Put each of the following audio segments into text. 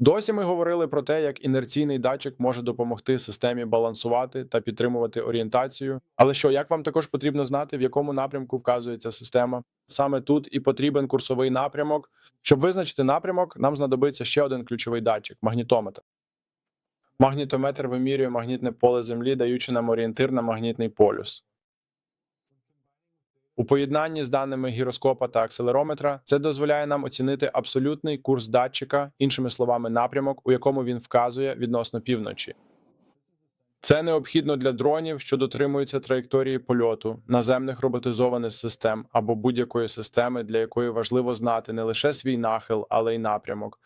Досі ми говорили про те, як інерційний датчик може допомогти системі балансувати та підтримувати орієнтацію. Але що, як вам також потрібно знати, в якому напрямку вказується система? Саме тут і потрібен курсовий напрямок. Щоб визначити напрямок, нам знадобиться ще один ключовий датчик магнітометр. Магнітометр вимірює магнітне поле Землі, даючи нам орієнтир на магнітний полюс. У поєднанні з даними гіроскопа та акселерометра це дозволяє нам оцінити абсолютний курс датчика, іншими словами, напрямок, у якому він вказує відносно півночі. Це необхідно для дронів, що дотримуються траєкторії польоту, наземних роботизованих систем або будь-якої системи, для якої важливо знати не лише свій нахил, але й напрямок.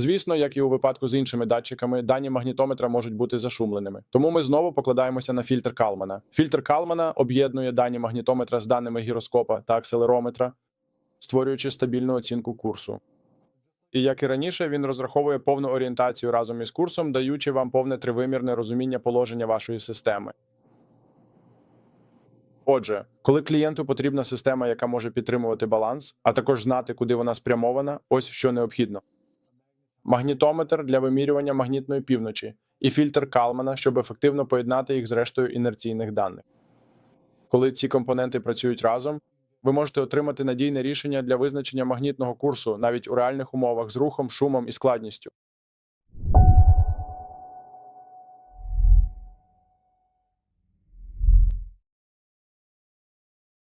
Звісно, як і у випадку з іншими датчиками, дані магнітометра можуть бути зашумленими. Тому ми знову покладаємося на фільтр Калмана. Фільтр Калмана об'єднує дані магнітометра з даними гіроскопа та акселерометра, створюючи стабільну оцінку курсу. І як і раніше, він розраховує повну орієнтацію разом із курсом, даючи вам повне тривимірне розуміння положення вашої системи. Отже, коли клієнту потрібна система, яка може підтримувати баланс, а також знати, куди вона спрямована, ось що необхідно магнітометр для вимірювання магнітної півночі і фільтр Калмана, щоб ефективно поєднати їх з рештою інерційних даних. Коли ці компоненти працюють разом, ви можете отримати надійне рішення для визначення магнітного курсу навіть у реальних умовах з рухом, шумом і складністю.